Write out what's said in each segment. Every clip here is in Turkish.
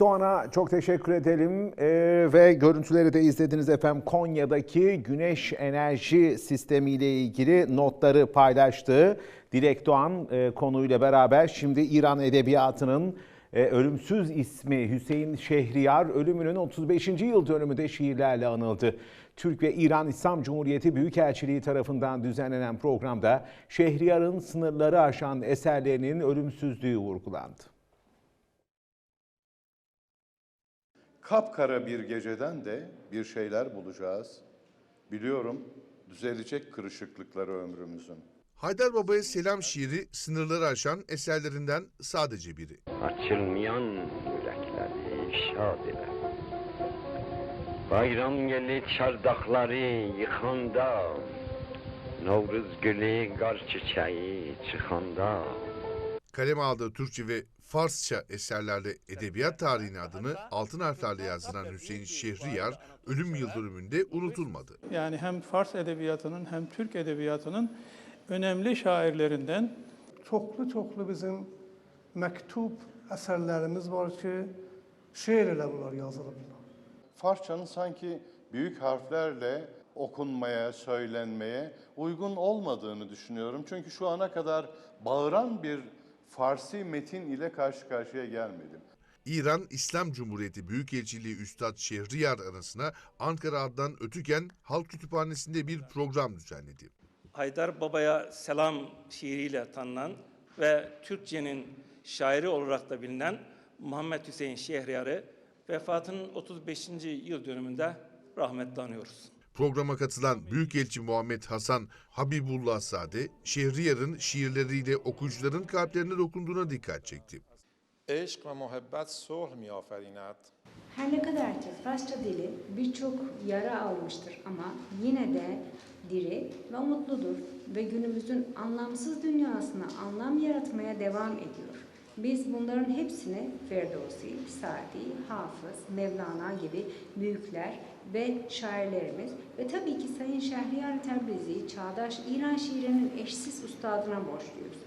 Doğan'a çok teşekkür edelim Ee, ve görüntüleri de izlediniz efendim. Konya'daki güneş enerji sistemi ile ilgili notları paylaştı. Dilek Doğan e, konuyla beraber şimdi İran edebiyatının e, ölümsüz ismi Hüseyin Şehriyar ölümünün 35. yıl dönümünde şiirlerle anıldı. Türk ve İran İslam Cumhuriyeti Büyükelçiliği tarafından düzenlenen programda Şehriyar'ın sınırları aşan eserlerinin ölümsüzlüğü vurgulandı. Kapkara bir geceden de bir şeyler bulacağız. Biliyorum düzelecek kırışıklıkları ömrümüzün. Haydar Baba'ya selam şiiri sınırları aşan eserlerinden sadece biri. Açılmayan yürekleri şad ile. Bayram gelir çardakları yıkanda. Novruz gülü gar çiçeği çıkanda. Kaleme aldığı Türkçe ve Farsça eserlerle edebiyat tarihine adını altın harflerle yazdıran Hüseyin Şehriyar ölüm yıl dönümünde unutulmadı. Yani hem Fars edebiyatının hem Türk edebiyatının önemli şairlerinden Çoxlu çoxlu bizim məktub əsərlərimiz var ki, şeir ilə bunlar yazılıblar. Farsçanın sanki büyük harflerle okunmaya, söylenmeye uygun olmadığını düşünüyorum. Çünkü şu ana kadar bağıran bir Farsi metin ile karşı karşıya gelmedim. İran İslam Cumhuriyeti Büyükelçiliği Üstad Şehriyar arasına Ankara Adnan Ötüken Halk Kütüphanesi'nde bir program düzenledi. Haydar Baba'ya selam şiiriyle tanınan ve Türkçenin şairi olarak da bilinen Muhammed Hüseyin Şehriyar'ı vefatının 35. yıl dönümünde rahmetle anıyoruz. Programa katılan Büyükelçi Muhammed Hasan Habibullah Sade, Şehriyar'ın şiirleriyle okuyucuların kalplerine dokunduğuna dikkat çekti. Eşk ve muhabbet sulh miaferinat. Her ne kadar ki Farsça dili birçok yara almıştır ama yine de diri ve umutludur ve günümüzün anlamsız dünyasına anlam yaratmaya devam ediyor. Biz bunların hepsini Ferdowsi, Sadi, Hafız, Mevlana gibi büyükler ve şairlerimiz ve tabii ki Sayın Şehriyar Tebrizi, çağdaş İran şiirinin eşsiz ustadına borçluyuz.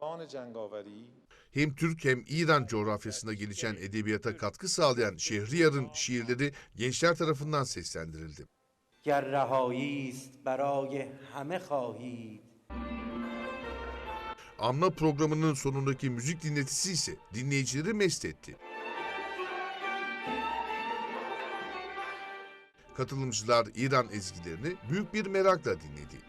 توان جنگاوری Hem Türk hem İran coğrafyasında gelişen edebiyata katkı sağlayan Şehriyar'ın şiirleri gençler tarafından seslendirildi. گر رهایی است برای همه خواهید Amna programının sonundaki müzik dinletisi ise dinleyicileri mest etti. Katılımcılar İran ezgilerini büyük bir merakla dinledi.